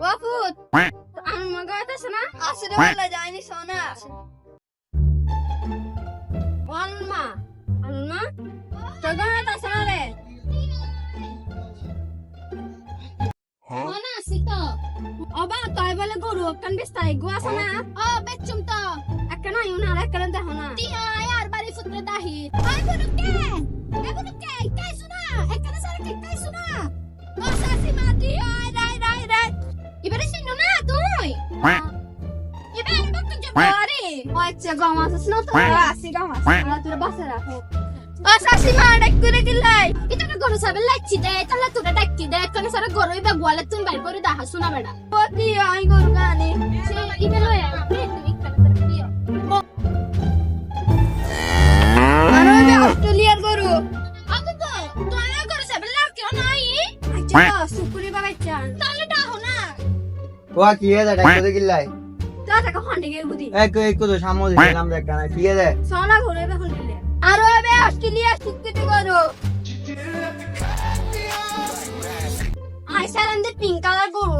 ওয়াফুত আমি মগা হইতাছে না আসলে বলে যাইনি সোনা আলমা আলমা তগা হইতাছে না রে? হ্যাঁ? সোনা সিতো অবা তাই বলে গরু কান বিস্তাই গো আছে না? ও বেচুম তো। একখানা ইউনা রে কারণ দেখো না। তি আয় আর বাড়ি ফুটরে দাহি। আই ফুটকে এ ফুটকে কাই সোনা একখানা সারা কাই সোনা ও সাসি মাটি আয় এবারে শুনো না তুই এবারে ডক্টর জবারি ও আচ্ছা গম আছে না তো? আসি গম আছে। না তোর বাসে রাখো। ও সাসি মা ডাক করে দিলাই এটা না গরু সাবে লাচ্ছি দে তাহলে তোরা ডাকি দে। একখানে সারা গরু ইবা গোয়ালে তুই বাইর করে দাহা শুনা বেড়া ও দি আই গরু গানি সে ইবে লয় যে অস্ট্রেলিয়ার গরু। আগো তো তুই গরু সাবে লাকি নাই? আচ্ছা সুপুরি বাবা চান। ও কি আছে ডাক্তার দেখিলাই তা টাকা হন্ডে গেল বুদি এক এক তো সামনে দিলাম দেখ না কি আছে সোনা ঘুরে বে হল দিলে আর ওই বে অস্ট্রেলিয়া সুকুটি গরু আই সারান্দে পিঙ্ক কালার গরু।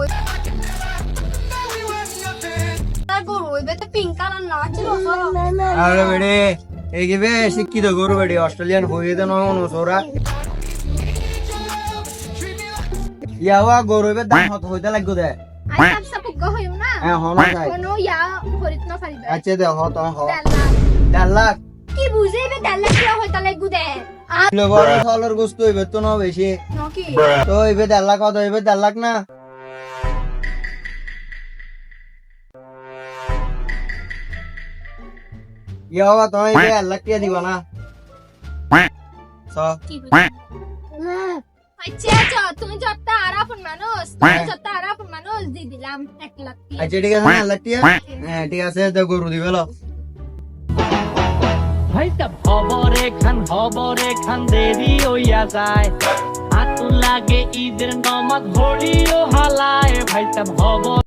গরু এবে তো পিঙ্ক কালার না ছিল আরে বেড়ে শিক্ষিত গরু বেড়ে অস্ট্রেলিয়ান হয়ে অনুসরা ইয়াওয়া দাম হত হইতে লাগবে দে? আই সব সব গো হইম না হ্যাঁ হন যাই কোনো ইয়া হরিত না ফারিবে আচ্ছা দে হত হ দেলা দেড় লাখ কি বুঝে বে দেলা কি হইতা লাগু দে আর লেবার ফলের গোস্ত হইবে তো না বেশি নকি তো হইবে দেড় লাখ কত হইবে দেড় লাখ না ইয়াওয়া তুমি দেড় লাখ টিয়া দিবা না স কি আচ্ছা আচ্ছা তুমি যত আরাফন মানুষ তুমি যত আরাফন মানুষ দি দিলাম এক লাখ আচ্ছা ঠিক আছে না লাখ টিয়া হ্যাঁ ঠিক আছে তো গরু দিবে লো। ভাইটা খবরে খান খবরে খান দেরি হইয়া যায়। হাতু লাগে ঈদের নমাজ ঘড়িও হালায়। ভাইটা খবর